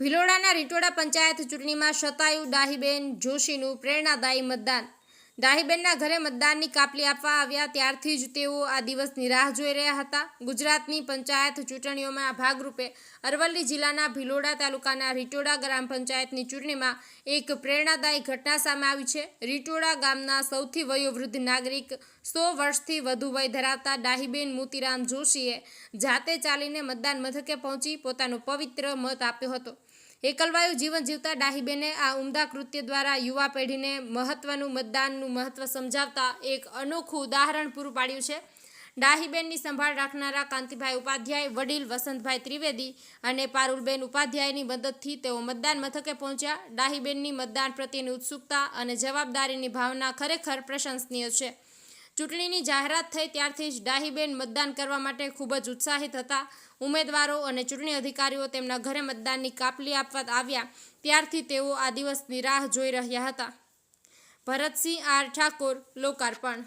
તાલુકાના રીટોડા પંચાયત ચૂંટણીમાં શતાયુ ડાહીબેન જોશીનું પ્રેરણાદાયી મતદાન. ડાહીબેનના ઘરે મતદાનની કાપલી આપવા આવ્યા. ત્યારથી જ તેઓ આ દિવસની રાહ જોઈ રહ્યા હતા. ગુજરાતની પંચાયત ચૂંટણીઓમાં ભાગરૂપે અરવલ્લી જિલ્લાના ભિલોડા તાલુકાના રીટોડા ગ્રામ પંચાયતની ચૂંટણીમાં એક પ્રેરણાદાયી ઘટના સામે આવી છે. રીટોડા ગામના સૌથી વયોવૃદ્ધ નાગરિક સો વર્ષથી વધુ વય ધરાવતા ડાહીબેન મોતીરામ જોશીએ જાતે ચાલીને મતદાન મથકે પહોંચી પોતાનો પવિત્ર મત આપ્યો હતો. એકલવાયુ જીવન જીવતા ડાહીબેને આ ઉમદા કૃત્ય દ્વારા યુવા પેઢીને મહત્વનું મતદાનનું મહત્વ સમજાવતા એક અનોખું ઉદાહરણ પૂરું પાડ્યું છે. ડાહીબેનની સંભાળ રાખનારા કાંતિભાઈ ઉપાધ્યાય, વડીલ વસંતભાઈ ત્રિવેદી અને પારુલબેન ઉપાધ્યાયની મદદથી તેઓ મતદાન મથકે પહોંચ્યા. ડાહીબેનની મતદાન પ્રત્યેની ઉત્સુકતા અને જવાબદારીની ભાવના ખરેખર પ્રશંસનીય છે. ચૂંટણીની જાહેરાત થઈ ત્યારથી જ ડાહીબેન મતદાન કરવા માટે ખૂબ જ ઉત્સાહિત હતા. ઉમેદવારો અને ચૂંટણી અધિકારીઓ તેમના ઘરે મતદાનની કાપલી આપવા આવ્યા. ત્યારથી તેઓ આ દિવસની રાહ જોઈ રહ્યા હતા. ભરતસિંહ આર ઠાકોર, લોકાર્પણ.